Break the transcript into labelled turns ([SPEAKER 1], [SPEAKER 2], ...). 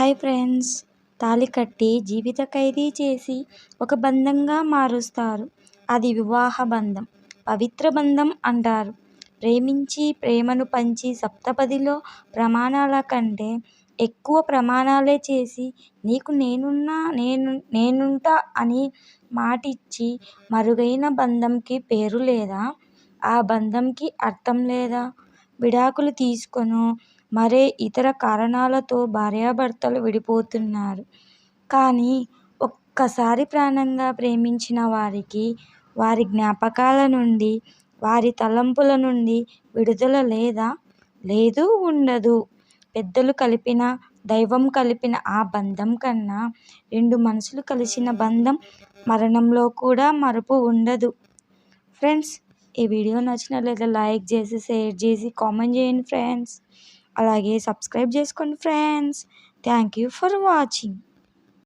[SPEAKER 1] Hi friends. తాళి కట్టి జీవిత ఖైదీ చేసి ఒక బంధంగా మారుస్తారు. అది వివాహ బంధం పవిత్ర బంధం అంటారు. ప్రేమించి ప్రేమను పంచి సప్తపదిలో ప్రమాణాల కంటే ఎక్కువ ప్రమాణాలే చేసి నీకు నేనున్నా నేను నేనుంటా అని మాటిచ్చి మరుగైన బంధంకి పేరు లేదా? ఆ బంధంకి అర్థం లేదా? విడాకులు తీసుకొనో మరే ఇతర కారణాలతో భార్యాభర్తలు విడిపోతున్నారు. కానీ ఒక్కసారి ప్రాణంగా ప్రేమించిన వారికి వారి జ్ఞాపకాల నుండి వారి తలంపుల నుండి విడుదల లేదా లేదు ఉండదు. పెద్దలు కలిపిన దైవం కలిపిన ఆ బంధం కన్నా రెండు మనసులు కలిసిన బంధం మరణంలో కూడా మరుపు ఉండదు. ఫ్రెండ్స్ ఈ వీడియో నచ్చినట్లయితే లైక్ చేసి షేర్ చేసి కామెంట్ చేయండి ఫ్రెండ్స్. అలాగే సబ్స్క్రైబ్ చేసుకోండి friends. Thank you for watching.